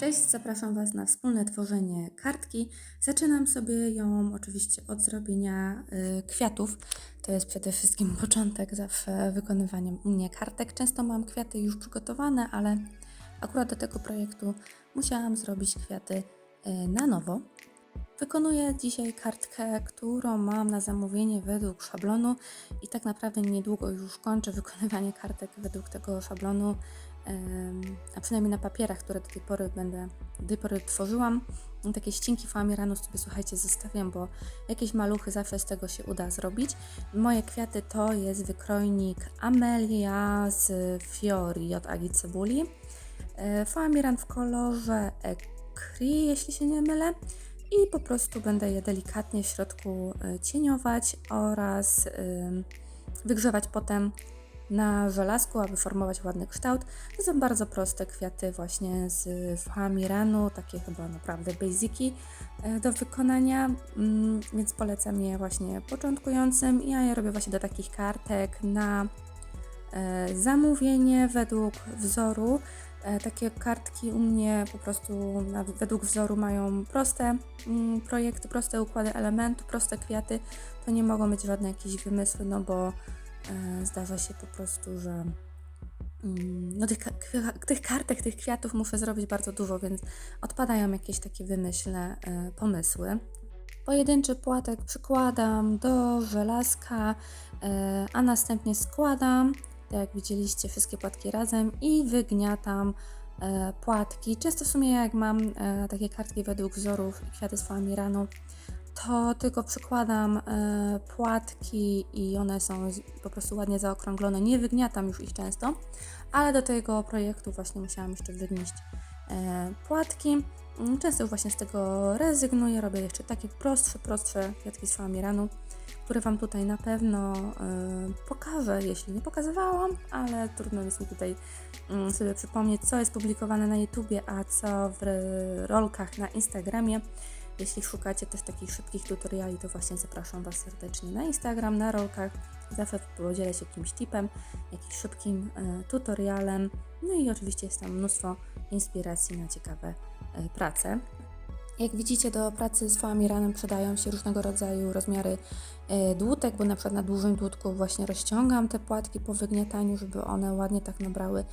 Cześć, zapraszam Was na wspólne tworzenie kartki. Zaczynam sobie ją oczywiście od zrobienia y, kwiatów. To jest przede wszystkim początek zawsze wykonywaniem u mnie kartek. Często mam kwiaty już przygotowane, ale akurat do tego projektu musiałam zrobić kwiaty y, na nowo. Wykonuję dzisiaj kartkę, którą mam na zamówienie według szablonu i tak naprawdę niedługo już kończę wykonywanie kartek według tego szablonu, a przynajmniej na papierach, które do tej pory będę, do tej pory tworzyłam. Takie ścinki foamiranu sobie, słuchajcie, zostawiam, bo jakieś maluchy zawsze z tego się uda zrobić. Moje kwiaty to jest wykrojnik Amelia z Fiori od Agi Cebuli. E, Foamiran w kolorze Ecri, jeśli się nie mylę i po prostu będę je delikatnie w środku y, cieniować oraz wygrzewać potem na żelazku, aby formować ładny kształt. To są bardzo proste kwiaty właśnie z Famiranu, takie chyba naprawdę basiki y, do wykonania, mm, więc polecam je właśnie początkującym. Ja je robię właśnie do takich kartek na e, zamówienie według wzoru. E, Takie kartki u mnie po prostu według wzoru mają proste mm, projekty, proste układy elementów, proste kwiaty. To nie mogą być żadne jakieś wymysły, no bo e, zdarza się po prostu, że mm, no tych, tych kartek, tych kwiatów muszę zrobić bardzo dużo, więc odpadają jakieś takie wymyślne e, pomysły. Pojedynczy płatek przykładam do żelazka, e, a następnie składam, tak jak widzieliście, wszystkie płatki razem i wygniatam e, płatki. Często w sumie jak mam e, takie kartki według wzorów i kwiaty z Famiranu, to tylko przykładam e, płatki i one są po prostu ładnie zaokrąglone. Nie wygniatam już ich często, ale do tego projektu właśnie musiałam jeszcze wygnieść e, płatki. Mm, Często właśnie z tego rezygnuję, robię jeszcze takie prostsze, prostsze kwiatki z Famiranu, które Wam tutaj na pewno e, pokażę, jeśli nie pokazywałam, ale trudno jest mi tutaj mm, sobie przypomnieć, co jest publikowane na YouTubie, a co w rolkach na Instagramie. Jeśli szukacie też takich szybkich tutoriali, to właśnie zapraszam Was serdecznie na Instagram, na rolkach. Zawsze podzielę się jakimś tipem, jakimś szybkim e, tutorialem. No i oczywiście jest tam mnóstwo inspiracji na ciekawe e, prace. Jak widzicie, do pracy z foamiranem przydają się różnego rodzaju rozmiary e, dłutek, bo na przykład na dużym dłutku właśnie rozciągam te płatki po wygniataniu, żeby one ładnie tak nabrały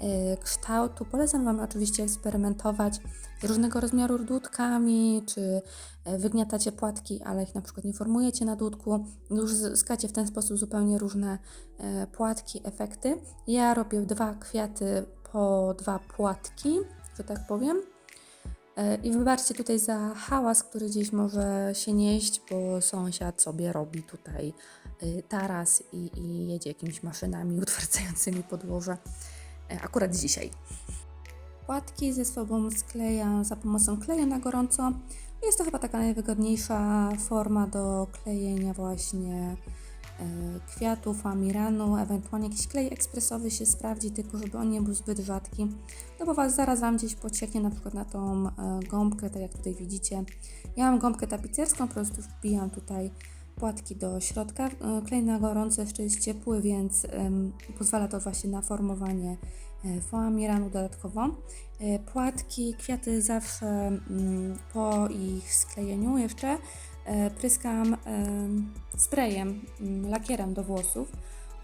e, kształtu. Polecam Wam oczywiście eksperymentować z różnego rozmiaru dłutkami, czy e, wygniatacie płatki, ale ich na przykład nie formujecie na dłutku. Już zyskacie w ten sposób zupełnie różne płatki, efekty. Ja robię dwa kwiaty po dwa płatki, że tak powiem. E, I wybaczcie tutaj za hałas, który gdzieś może się nieść, bo sąsiad sobie robi tutaj y, taras i, i jedzie jakimiś maszynami utwardzającymi podłoże. E, Akurat dzisiaj. Płatki ze sobą sklejam za pomocą kleju na gorąco. Jest to chyba taka najwygodniejsza forma do klejenia właśnie e, kwiatów, amiranu, ewentualnie jakiś klej ekspresowy się sprawdzi, tylko żeby on nie był zbyt rzadki, no bo was zaraz Wam gdzieś pocieknie na przykład na tą e, gąbkę, tak jak tutaj widzicie. Ja mam gąbkę tapicerską, po prostu wbijam tutaj płatki do środka. E, Klej na gorąco jeszcze jest ciepły, więc pozwala to właśnie na formowanie e, foamiranu dodatkowo. E, Płatki, kwiaty zawsze mm, po ich sklejeniu jeszcze e, pryskam em, sprayem, mm, lakierem do włosów.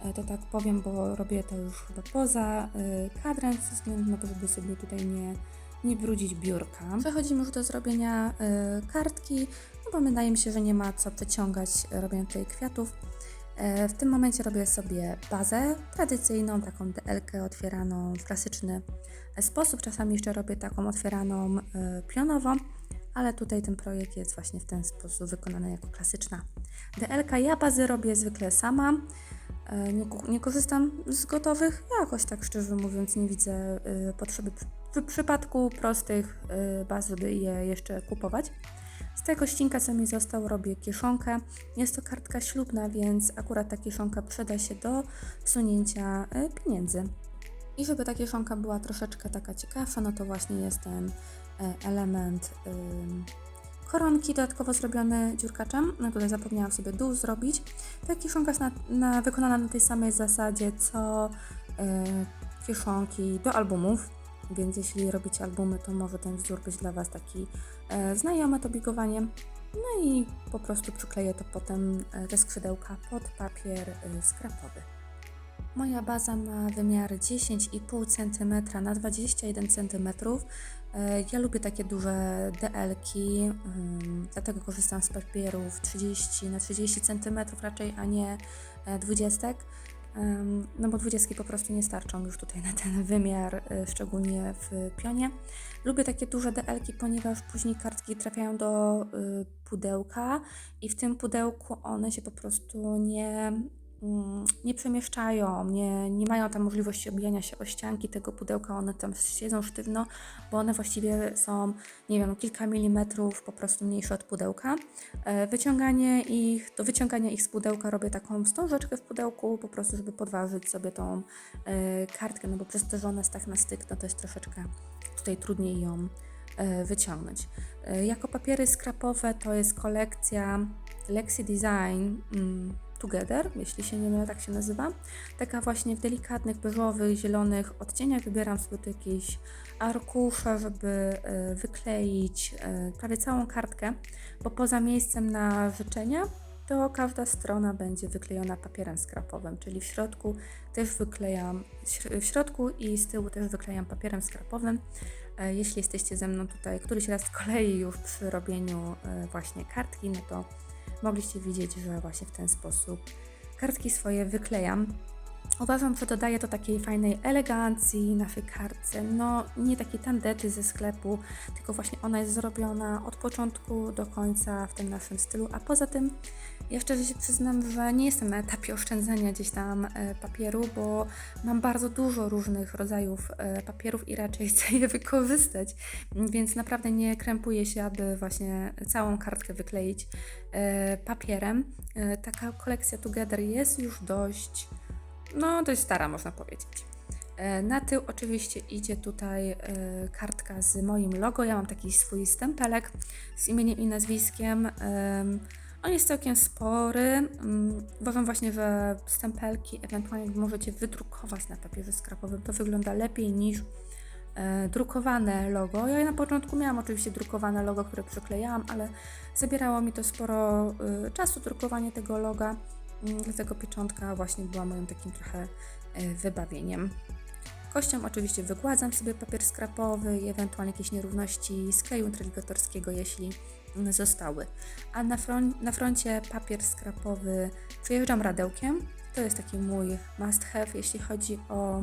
E, To tak powiem, bo robię to już chyba poza e, kadrem, ze względu na to, żeby sobie tutaj nie, nie brudzić biurka. Przechodzimy już do zrobienia e, kartki, no bo wydaje mi się, że nie ma co przeciągać e, robienia tutaj kwiatów. E, W tym momencie robię sobie bazę tradycyjną, taką DL-kę otwieraną w klasyczny sposób. Czasami jeszcze robię taką otwieraną e, pionową, ale tutaj ten projekt jest właśnie w ten sposób wykonany jako klasyczna DL-ka. Ja bazy robię zwykle sama. E, Nie, nie korzystam z gotowych. Ja jakoś tak szczerze mówiąc nie widzę y, potrzeby w przypadku prostych y, baz, żeby je jeszcze kupować. Z tego ścinka, co mi został, robię kieszonkę. Jest to kartka ślubna, więc akurat ta kieszonka przyda się do wsunięcia pieniędzy. I żeby ta kieszonka była troszeczkę taka ciekawsza, no to właśnie jest ten e, element ym, koronki dodatkowo zrobiony dziurkaczem. No tutaj zapomniałam sobie dół zrobić. Ta kieszonka jest na, na, wykonana na tej samej zasadzie co e, kieszonki do albumów. więc jeśli robicie albumy, to może ten wzór być dla Was taki e, znajomy, to bigowanie. No i po prostu przykleję to potem, e, te skrzydełka pod papier e, skrapowy. Moja baza ma wymiar 10,5 cm na 21 cm. E, Ja lubię takie duże DL-ki, ym, dlatego korzystam z papierów 30 na 30 cm raczej, a nie e, 20. Ym, No bo 20 po prostu nie starczą już tutaj na ten wymiar, e, szczególnie w pionie. Lubię takie duże DL-ki, ponieważ później kartki trafiają do y, pudełka i w tym pudełku one się po prostu nie, mm, nie przemieszczają, nie, nie mają tam możliwości obijania się o ścianki tego pudełka, one tam siedzą sztywno, bo one właściwie są, nie wiem, kilka milimetrów po prostu mniejsze od pudełka. E, Wyciąganie ich, do wyciągania ich z pudełka robię taką wstążeczkę w pudełku, po prostu, żeby podważyć sobie tą e, kartkę, no bo przez to, że ona jest tak na styk, no to jest troszeczkę tutaj trudniej ją e, wyciągnąć. Jako papiery skrapowe to jest kolekcja Lexi Design mm, Together, jeśli się nie mylę, tak się nazywa. Taka właśnie w delikatnych, beżowych, zielonych odcieniach. Wybieram sobie tu jakieś arkusze, żeby e, wykleić e, prawie całą kartkę, bo poza miejscem na życzenia to każda strona będzie wyklejona papierem skrapowym, czyli w środku też wyklejam, w środku i z tyłu też wyklejam papierem skrapowym. E, Jeśli jesteście ze mną tutaj któryś raz z kolei już przy robieniu właśnie kartki, no to mogliście widzieć, że właśnie w ten sposób kartki swoje wyklejam. Uważam, że dodaje to takiej fajnej elegancji naszej kartce. No, nie takiej tandety ze sklepu, tylko właśnie ona jest zrobiona od początku do końca w tym naszym stylu. A poza tym, ja szczerze się przyznam, że nie jestem na etapie oszczędzania gdzieś tam e, papieru, bo mam bardzo dużo różnych rodzajów e, papierów i raczej chcę je wykorzystać, więc naprawdę nie krępuję się, aby właśnie całą kartkę wykleić e, papierem. Taka kolekcja Together jest już dość no dość stara można powiedzieć. E, Na tył oczywiście idzie tutaj e, kartka z moim logo. Ja mam taki swój stempelek z imieniem i nazwiskiem. Em, On jest całkiem spory. Mm, Uważam właśnie, że stempelki ewentualnie możecie wydrukować na papierze skrapowym. To wygląda lepiej niż e, drukowane logo. Ja na początku miałam oczywiście drukowane logo, które przyklejałam, ale zabierało mi to sporo czasu drukowanie tego loga. Mm, Dlatego pieczątka właśnie była moim takim trochę e, wybawieniem. Kością oczywiście wygładzam sobie papier skrapowy i ewentualnie jakieś nierówności z kleju introligatorskiego, jeśli mm, zostały. A na, fron- na froncie papier skrapowy przejeżdżam radełkiem. To jest taki mój must have, jeśli chodzi o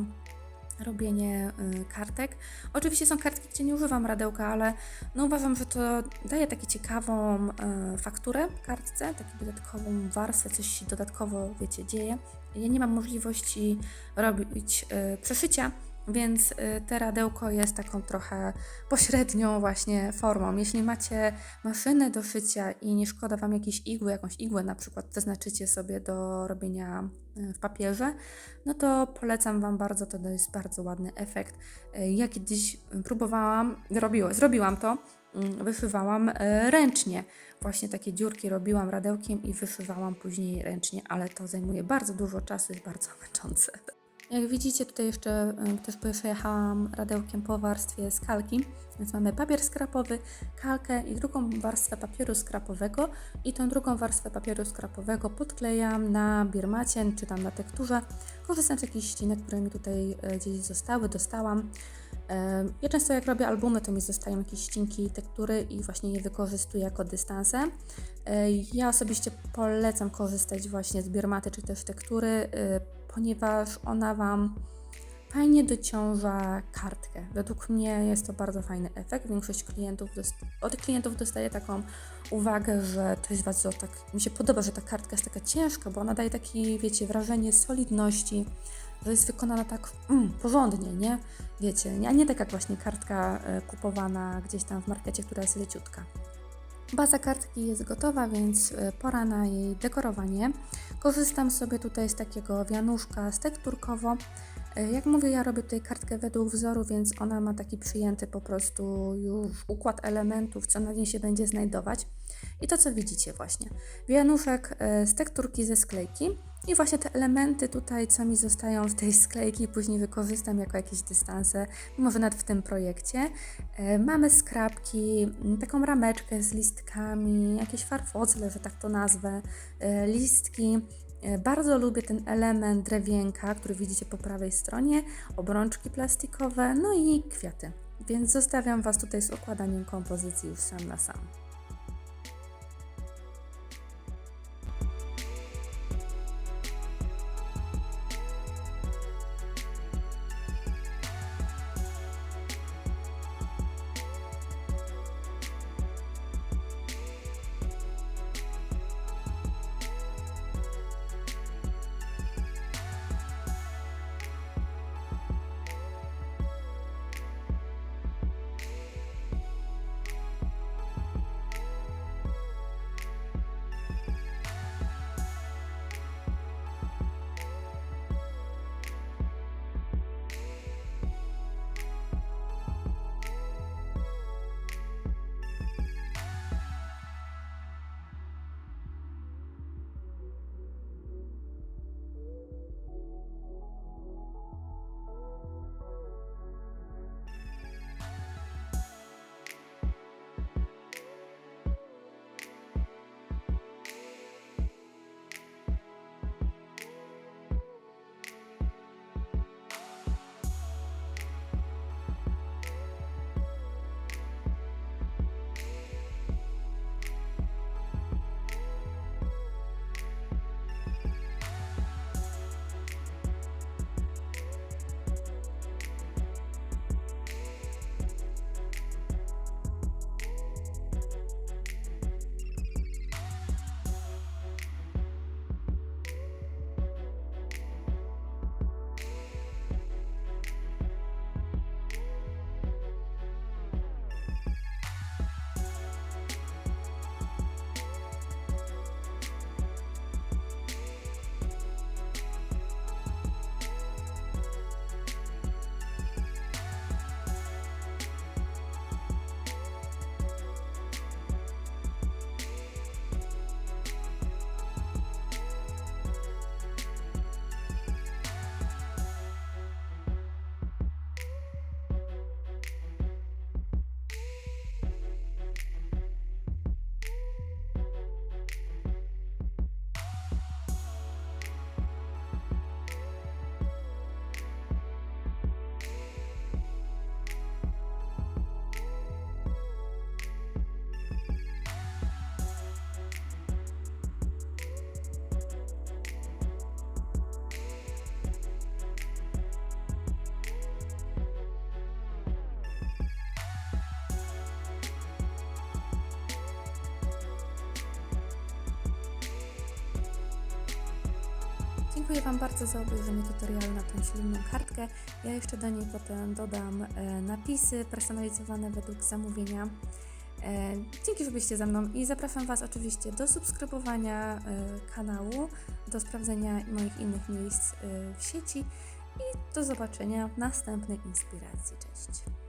robienie y, kartek. Oczywiście są kartki, gdzie nie używam radełka, ale no uważam, że to daje taką ciekawą y, fakturę kartce, taką dodatkową warstwę, coś się dodatkowo, wiecie, dzieje. Ja nie mam możliwości robić y, przeszycia, więc y, te radełko jest taką trochę pośrednią właśnie formą. Jeśli macie maszynę do szycia i nie szkoda Wam jakiejś igły, jakąś igłę na przykład zaznaczycie sobie do robienia y, w papierze, no to polecam Wam bardzo, to jest bardzo ładny efekt. Y, Ja kiedyś próbowałam, robiło, zrobiłam to, mm, wyszywałam ręcznie. Właśnie takie dziurki robiłam radełkiem i wyszywałam później ręcznie, ale to zajmuje bardzo dużo czasu, jest bardzo męczące. Jak widzicie, tutaj jeszcze y, też przejechałam radełkiem po warstwie z kalki, więc mamy papier skrapowy, kalkę i drugą warstwę papieru skrapowego i tą drugą warstwę papieru skrapowego podklejam na birmacie czy tam na tekturze. Korzystam z jakichś ścinek, które mi tutaj y, gdzieś zostały, dostałam. Y, Ja często jak robię albumy, to mi zostają jakieś ścinki tektury i właśnie je wykorzystuję jako dystanse. Ja osobiście polecam korzystać właśnie z birmaty czy też tektury, ponieważ ona Wam fajnie dociąża kartkę. Według mnie jest to bardzo fajny efekt. Większość klientów od klientów dostaje taką uwagę, że to jest bardzo tak, mi się podoba, że ta kartka jest taka ciężka, bo ona daje takie, wiecie, wrażenie solidności, że jest wykonana tak mm, porządnie, nie? Wiecie, a nie tak jak właśnie kartka e, kupowana gdzieś tam w markecie, która jest leciutka. Baza kartki jest gotowa, więc e, pora na jej dekorowanie. Korzystam sobie tutaj z takiego wianuszka z tekturkowo. E, Jak mówię, ja robię tutaj kartkę według wzoru, więc ona ma taki przyjęty po prostu już układ elementów, co na niej się będzie znajdować. I to, co widzicie właśnie. Wianuszek e, z tekturki ze sklejki. I właśnie te elementy tutaj, co mi zostają w tej sklejki, później wykorzystam jako jakieś dystanse, może nawet w tym projekcie. E, Mamy skrapki, taką rameczkę z listkami, jakieś farfocle, że tak to nazwę, e, listki. E, Bardzo lubię ten element drewienka, który widzicie po prawej stronie, obrączki plastikowe, no i kwiaty. Więc zostawiam Was tutaj z układaniem kompozycji już sam na sam. Dziękuję Wam bardzo za obejrzenie tutorialu na tą ślubną kartkę. Ja jeszcze do niej potem dodam e, napisy personalizowane według zamówienia. E, dzięki, że byliście ze mną i zapraszam Was oczywiście do subskrybowania e, kanału, do sprawdzenia moich innych miejsc w sieci i do zobaczenia w następnej inspiracji. Cześć!